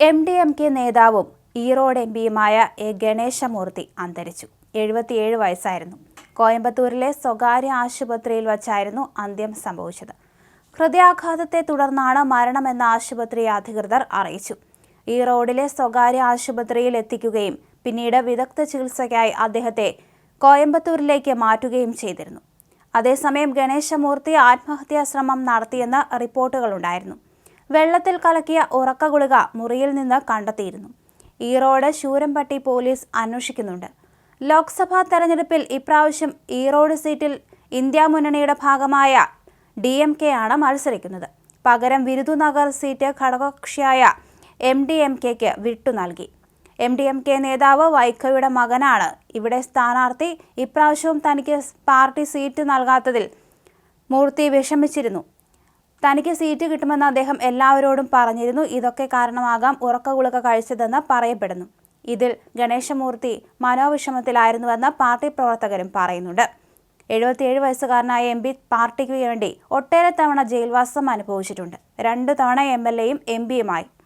M D M K നേതാവും Erode M പിയുമായ A Ganeshamurthy അന്തരിച്ചു. എഴുപത്തിയേഴ് വയസ്സായിരുന്നു. കോയമ്പത്തൂരിലെ സ്വകാര്യ ആശുപത്രിയിൽ വച്ചായിരുന്നു അന്ത്യം സംഭവിച്ചത്. ഹൃദയാഘാതത്തെ തുടർന്നാണ് മരണമെന്ന് ആശുപത്രി അധികൃതർ അറിയിച്ചു. ഈ റോഡിലെ സ്വകാര്യ ആശുപത്രിയിൽ എത്തിക്കുകയും പിന്നീട് വിദഗ്ധ ചികിത്സയ്ക്കായി അദ്ദേഹത്തെ കോയമ്പത്തൂരിലേക്ക് മാറ്റുകയും ചെയ്തിരുന്നു. അതേസമയം ഗണേശമൂർത്തി ആത്മഹത്യാ ശ്രമം നടത്തിയെന്ന് റിപ്പോർട്ടുകളുണ്ടായിരുന്നു. വെള്ളത്തിൽ കലക്കിയ ഉറക്ക ഗുളിക മുറിയിൽ നിന്ന് കണ്ടെത്തിയിരുന്നു. ഈറോഡ് ശൂരംപട്ടി പോലീസ് അന്വേഷിക്കുന്നുണ്ട്. ലോക്സഭാ തെരഞ്ഞെടുപ്പിൽ ഇപ്രാവശ്യം ഈറോഡ് സീറ്റിൽ ഇന്ത്യ മുന്നണിയുടെ ഭാഗമായ ഡി എം കെ ആണ് മത്സരിക്കുന്നത്. പകരം വിരുദുനഗർ സീറ്റ് ഘടകകക്ഷിയായ എം ഡി എം കെക്ക് വിട്ടു നൽകി. എം ഡി എം കെ നേതാവ് വൈക്കോയുടെ മകനാണ് ഇവിടെ സ്ഥാനാർത്ഥി. ഇപ്രാവശ്യവും തനിക്ക് പാർട്ടി സീറ്റ് നൽകാത്തതിൽ മൂർത്തി വിഷമിച്ചിരുന്നു. തനിക്ക് സീറ്റ് കിട്ടുമെന്ന് അദ്ദേഹം എല്ലാവരോടും പറഞ്ഞിരുന്നു. ഇതൊക്കെ കാരണമാകാം ഉറക്ക ഗുളിക കഴിച്ചതെന്ന് പറയപ്പെടുന്നു. ഇതിൽ ഗണേശമൂർത്തി മനോവിഷമത്തിലായിരുന്നുവെന്ന് പാർട്ടി പ്രവർത്തകരും പറയുന്നുണ്ട്. എഴുപത്തിയേഴ് വയസ്സുകാരനായ എം പി പാർട്ടിക്ക് വേണ്ടി ഒട്ടേറെ തവണ ജയിൽവാസം അനുഭവിച്ചിട്ടുണ്ട്. രണ്ടു തവണ എം എൽ എയും എം പിയുമായി.